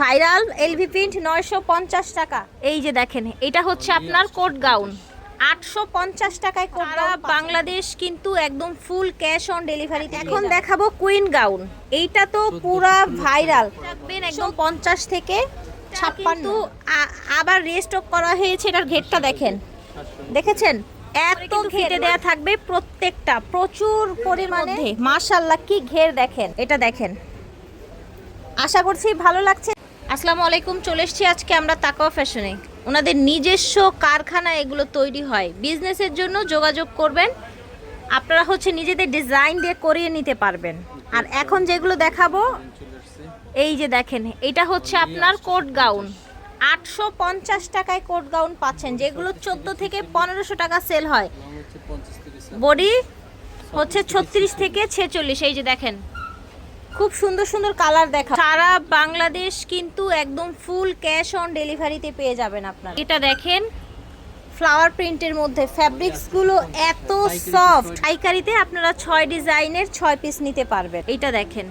Viral LV print নয়শো পঞ্চাশ টাকা। এই যে দেখেন এটা হচ্ছে আপনার কোট গাউন। আটশো পঞ্চাশ টাকায় কোট বাংলাদেশ কিন্তু একদম ফুল ক্যাশ অন ডেলিভারি এখন দেখাবো কুইন গাউন এইটা তো পুরা ভাইরাল। রাখবেন একদম পঞ্চাশ থেকে ছাপ্পান্ন। আবার রেস্টক করা হয়েছে এটার ঘেরটা দেখেন। দেখেছেন? এত ঘেটে দেয়া থাকবে প্রত্যেকটা। প্রচুর পরিমাণে। মাশাল্লাহ কি ঘের দেখেন। এটা দেখেন। আশা করছি ভালো লাগছে। আসসালামু আলাইকুম, চলে এসেছি আজকে আমরা তাকাও ফ্যাশনে। ওনাদের নিজস্ব কারখানা এগুলো তৈরি হয়। বিজনেসের জন্য যোগাযোগ করবেন। আপনারা হচ্ছে নিজেদের ডিজাইন দিয়ে করিয়ে নিতে পারবেন। আর এখন যেগুলো দেখাবো, এই যে দেখেন, এটা হচ্ছে আপনার কোট গাউন। আটশো পঞ্চাশ টাকায় কোট গাউন পাচ্ছেন, যেগুলো চোদ্দ থেকে পনেরোশো টাকা সেল হয়। বডি হচ্ছে ছত্রিশ থেকে ছেচল্লিশ, এই যে দেখেন। খুব সুন্দর সুন্দর কালার দেখা। সারা বাংলাদেশ কিন্তু একদম ফুল ক্যাশ অন ডেলিভারিতে পেয়ে যাবেন আপনার। এটা দেখেন, ফ্লাওয়ার প্রিন্টের মধ্যে। ফ্যাব্রিক্সগুলো এত সফট। পাইকারিতে আপনারা ছয় ডিজাইনের ছয় পিস নিতে পারবেন। এটা দেখেন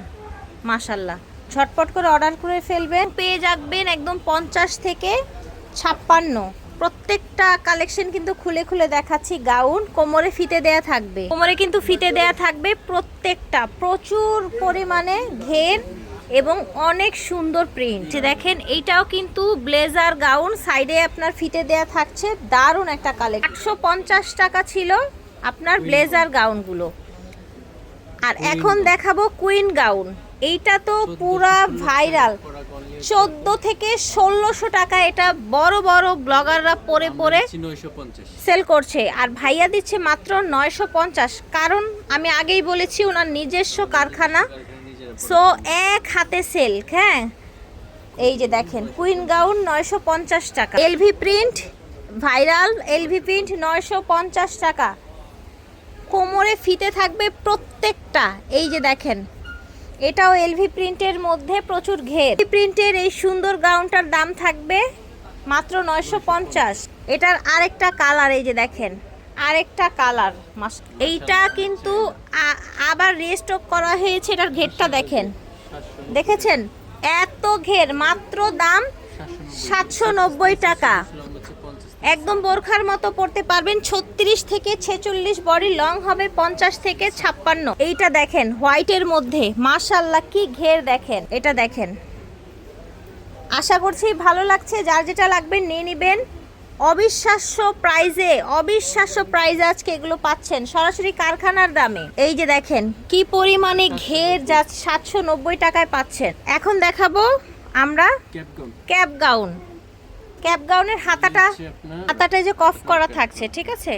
মাশাল্লাহ ঝটপট করে অর্ডার করে ফেলবেন। পেয়ে যাবেন একদম পঞ্চাশ থেকে ছাপ্পান্ন। প্রত্যেকটা কালেকশন কিন্তু খুলে খুলে দেখাচ্ছি। গাউন কোমরে ফিতে দেয়া থাকবে। কোমরে কিন্তু ফিতে দেয়া থাকবে প্রত্যেকটা। প্রচুর পরিমাণে ঘের এবং অনেক সুন্দর প্রিন্ট দেখেন এইটাও কিন্তু ব্লেজার গাউন সাইডে আপনার ফিতে দেয়া থাকছে। দারুণ একটা কালেকশন একশো পঞ্চাশ টাকা ছিল আপনার ব্লেজার গাউনগুলো আর এখন দেখাবো কুইন গাউন এইটা তো পুরা ভাইরাল চোদ্দ থেকে ষোলোশো টাকা এটা বড় বড় ব্লগাররা পরে পরে সেল করছে। আর ভাইয়া দিচ্ছে মাত্র নয়শো পঞ্চাশ। কারণ আমি আগেই বলেছি ওনার নিজস্ব কারখানা। সো এক হাতে সেল হ্যাঁ? এই যে দেখেন কুইন গাউন নয়শো পঞ্চাশ টাকা। LV print viral LV print নয়শো পঞ্চাশ টাকা। কোমরে ফিতে থাকবে প্রত্যেকটা। এই যে দেখেন এটাও এলভি প্রিন্টের মধ্যে প্রচুর ঘের। প্রিন্টের এই সুন্দর গাউনটার দাম থাকবে মাত্র নয়শো পঞ্চাশ। এটার আরেকটা কালার এই যে দেখেন, আরেকটা কালার এইটা কিন্তু আবার রেস্টক করা হয়েছে, এটার ঘেরটা দেখেন। দেখেছেন? এত ঘের, মাত্র দাম সাতশো নব্বই টাকা। একদম বোরখার মতো পড়তে পারবেন। ছত্রিশ থেকে ছেচল্লিশ বডি লং হবে পঞ্চাশ থেকে ছাপ্পান্ন। এইটা দেখেন হোয়াইটের মধ্যে। মাশাল্লাহ কি ঘের দেখেন। এটা দেখেন। আশা করছি ভালো লাগছে। যার যেটা লাগবে নিয়ে নেবেন। অবিশ্বাস্য প্রাইজে অবিশ্বাস্য প্রাইজে আজকে এগুলো পাচ্ছেন। সরাসরি কারখানার দামে। এই যে দেখেন কি পরিমাণে ঘের যা সাতশো নব্বই টাকায় পাচ্ছেন। এখন দেখাবো আমরা ক্যাপ গাউন ক্যাপ গাউনের হাতাটা হাতাটা যে কফ করা থাকছে ঠিক আছে?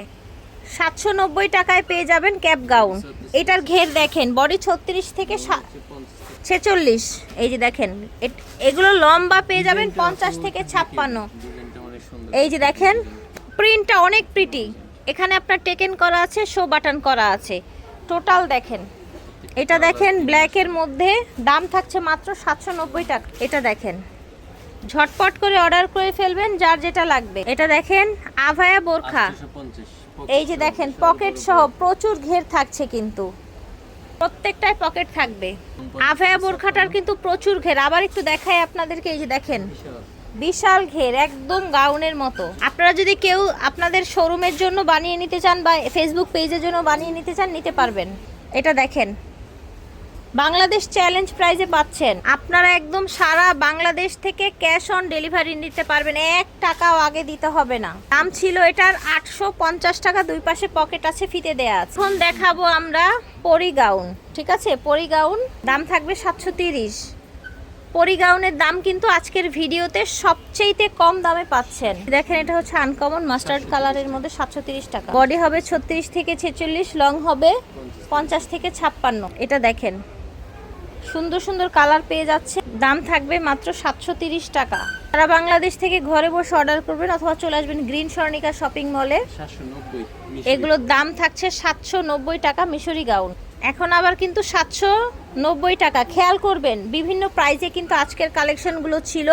সাতশো নব্বই টাকায় পেয়ে যাবেন ক্যাপ গাউন এটার ঘের দেখেন বডি ছত্রিশ থেকে ছেচল্লিশ এই যে দেখেন এগুলো লম্বা পেয়ে যাবেন পঞ্চাশ থেকে ছাপ্পান্ন। এই যে দেখেন প্রিন্টটা অনেক প্রিটি এখানে আপনার টেকেন করা আছে শো বাটন করা আছে। টোটাল দেখেন এটা দেখেন ব্ল্যাকের মধ্যে দাম থাকছে মাত্র সাতশো নব্বই টাকা এটা দেখেন। ঝটপট করে অর্ডার করে ফেলবেন যার যেটা লাগবে। এটা দেখেন আভায়া বোরখা। এই যে দেখেন পকেট সহ প্রচুর ঘের থাকছে কিন্তু। প্রত্যেকটাই পকেট থাকবে। আভায়া বোরখাটার কিন্তু প্রচুর ঘের। আবার একটু দেখাই আপনাদেরকে এই যে দেখেন। বিশাল ঘের একদম গাউনের মতো। আপনারা যদি কেউ আপনাদের শোরুমের জন্য বানিয়ে নিতে চান বা ফেসবুক পেজের জন্য বানিয়ে নিতে চান নিতে পারবেন। এটা দেখেন। বাংলাদেশ চ্যালেঞ্জ প্রাইজে পাচ্ছেন। আপনারা একদম সারা বাংলাদেশ থেকে ক্যাশ অন ডেলিভারি নিতে পারবেন। এক টাকাও আগে দিতে হবে না। দাম ছিল এটার আটশো পঞ্চাশ টাকা, দুই পাশে পকেট আছে, ফিতে দেয়া আছে। এখন দেখাবো আমরা পরি গাউন ঠিক আছে? পরি গাউন দাম থাকবে সাতশো তিরিশ। পরিগাউনের দাম কিন্তু আজকের ভিডিওতে সবচেয়েতে কম দামে পাচ্ছেন। দেখেন, এটা হচ্ছে আনকমন মাস্টার্ড কালারের মধ্যে সাতশো তিরিশ টাকা। বডি হবে ছত্রিশ থেকে ছেচল্লিশ লং হবে পঞ্চাশ থেকে ছাপ্পান্ন। এটা দেখেন সুন্দর সুন্দর কালার পেয়ে যাচ্ছে। দাম থাকবে মাত্র সাতশো তিরিশ টাকা। তারা বাংলাদেশ থেকে ঘরে বসে অর্ডার করবেন অথবা চলে আসবেন গ্রিন স্বর্ণিকা শপিং মলে এগুলোর দাম থাকছে সাতশো নব্বই টাকা মিশরি গাউন। এখন আবার কিন্তু সাতশো নব্বই টাকা। খেয়াল করবেন বিভিন্ন প্রাইসে কিন্তু আজকের কালেকশনগুলো ছিল।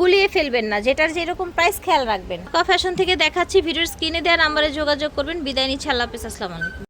গুলিয়ে ফেলবেন না যেটার যেরকম প্রাইস খেয়াল রাখবেন। ফ্যাশন থেকে দেখাচ্ছি ভিডিওর স্ক্রিনে দেওয়া নাম্বারে যোগাযোগ করবেন। বিদায় নিচ্ছি আল্লাহ হাফিজ আসসালামু আলাইকুম।